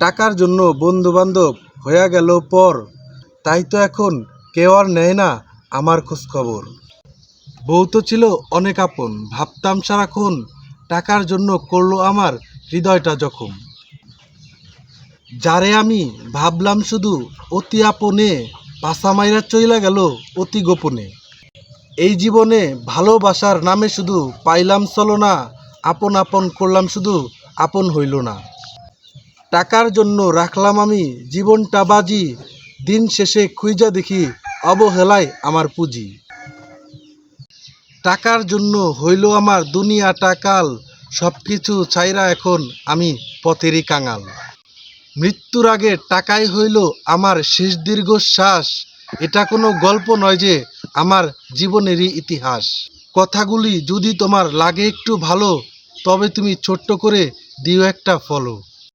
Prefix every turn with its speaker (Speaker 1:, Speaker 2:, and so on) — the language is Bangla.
Speaker 1: টাকার জন্য বন্ধু বান্ধব হয়ে গেল পর, তাই তো এখন কেউ আর নেয় না আমার খোঁজ খবর বউ তো ছিল অনেক আপন, ভাবতাম সারাক্ষণ টাকার জন্য করল আমার হৃদয়টা জখম। যারে আমি ভাবলাম শুধু অতি আপনে পাশা মাইরা চইলা গেল অতি গোপনে। এই জীবনে ভালোবাসার নামে শুধু পাইলাম চলো না আপন আপন করলাম শুধু আপন হইল না। টাকার জন্য রাখলাম আমি, জীবনটা বাজি, দিন শেষে খুঁজা দেখি অবহেলায় আমার পুঁজি। টাকার জন্য হইল আমার দুনিয়াটা কাল সব কিছু চাইরা এখন আমি পথেরই কাঙাল। মৃত্যুর আগে টাকাই হইল আমার শেষ দীর্ঘশ্বাস, এটা কোনো গল্প নয় যে আমার জীবনেরই ইতিহাস। কথাগুলি যদি তোমার লাগে একটু ভালো, তবে তুমি ছোট্ট করে দিও একটা ফলো।